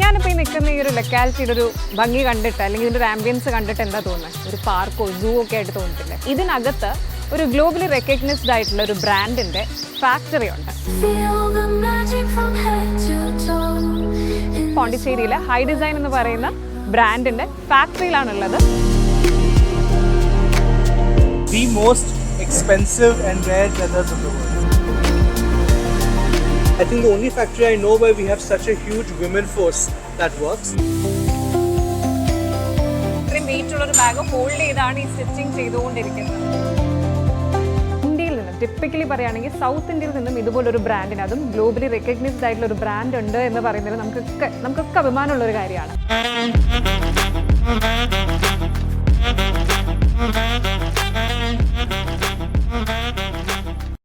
ഞാനിപ്പോൾ ഈ നിൽക്കുന്ന ഈ ഒരു ലൊക്കാലിറ്റിയുടെ ഒരു ഭംഗി കണ്ടിട്ട് അല്ലെങ്കിൽ ഇതിന്റെ ഒരു ആംബിയൻസ് കണ്ടിട്ട് എന്താ തോന്നുന്നത് ഒരു പാർക്കോ സൂ ഒക്കെ ആയിട്ട് തോന്നത്തില്ലേ ഇതിനകത്ത് ഒരു ഗ്ലോബലി റെക്കഗ്നൈസ്ഡ് ആയിട്ടുള്ള ഒരു ബ്രാൻഡിന്റെ ഫാക്ടറി ഉണ്ട്. പോണ്ടിച്ചേരിയിലെ ഹൈ ഡിസൈൻ എന്ന് പറയുന്ന ബ്രാൻഡിന്റെ ഫാക്ടറിയിലാണുള്ളത് the most expensive and rare leathers in the world. I think the only factory I know where we have such a huge women force that works. ഇത്രയും weight ഉള്ള ഒരു ബാഗ് ഹോൾഡ് ചെയ്താണ് ഈ stitching ചെയ്തുകൊണ്ടിരിക്കുന്നത് ഇന്ത്യയിൽ നിന്ന് ടിപ്പിക്കലി പറയുകയാണെങ്കിൽ south ഇന്ത്യയിൽ നിന്നും ഇതുപോലൊരു ബ്രാൻഡിന് അതും ഗ്ലോബലി റെക്കഗ്നൈസ്ഡ് ആയിട്ടുള്ള ഒരു ബ്രാൻഡ് ഉണ്ട് എന്ന് പറയുന്നത് നമുക്കൊക്കെ നമുക്കൊക്കെ അഭിമാനമുള്ള ഒരു കാര്യമാണ്